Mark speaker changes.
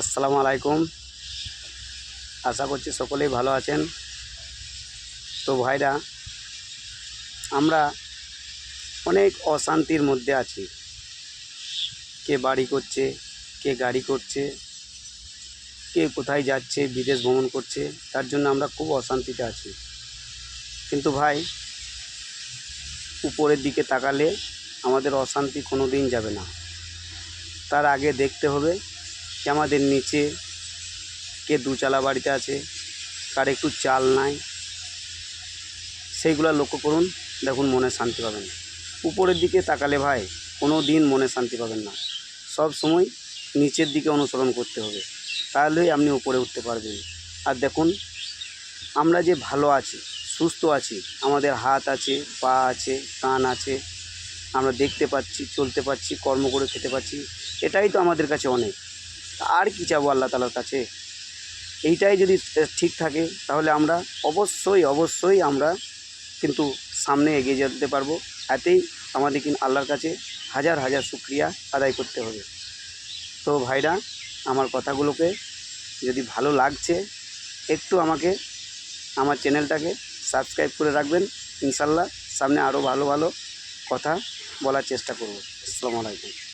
Speaker 1: আসসালামু আলাইকুম। আশা করছি সকলেই ভালো আছেন। তো ভাইরা, আমরা অনেক অশান্তির মধ্যে আছি। কে বাড়ি করছে, কে গাড়ি করছে, কে কোথায় যাচ্ছে, বিদেশ ভ্রমণ করছে, তার জন্য আমরা খুব অশান্তিতে আছি। কিন্তু ভাই, উপরের দিকে তাকালে আমাদের অশান্তি কোনো দিন যাবে না। তার আগে দেখতে হবে আমাদের নিচে। কে দুচালা বাড়িতে আছে, কার একটু চাল নাই। সেইগুলো লক্ষ্য করুন, দেখুন মনে শান্তি পাবেন। উপরের দিকে তাকালে ভাই কোনো দিন মনে শান্তি পাবেন না। সব সময় নিচের দিকে অনুসরণ করতে হবে। তাহলেই আপনি উপরে উঠতে পারবেন। আর দেখুন, আমরা যে ভালো আছি, সুস্থ আছি, আমাদের হাত আছে, পা আছে, কান আছে, আমরা দেখতে পাচ্ছি, চলতে পাচ্ছি কর্ম করে খেতে পাচ্ছি এটাই তো আমাদের কাছে অনেক। আর কি চাবো আল্লাহ তালার কাছে? এইটাই যদি ঠিক থাকে, তাহলে আমরা অবশ্যই অবশ্যই আমরা কিন্তু সামনে এগিয়ে যেতে পারব। এতেই আমাদের কিন্তু আল্লাহর কাছে হাজার হাজার শুক্রিয়া আদায় করতে হবে। তো ভাইরা, আমার কথাগুলোকে যদি ভালো লাগছে, একটু আমাকে আমার চ্যানেলটাকে সাবস্ক্রাইব করে রাখবেন। ইনশাল্লাহ সামনে আরও ভালো ভালো কথা বলার চেষ্টা করব। আসসালামু আলাইকুম।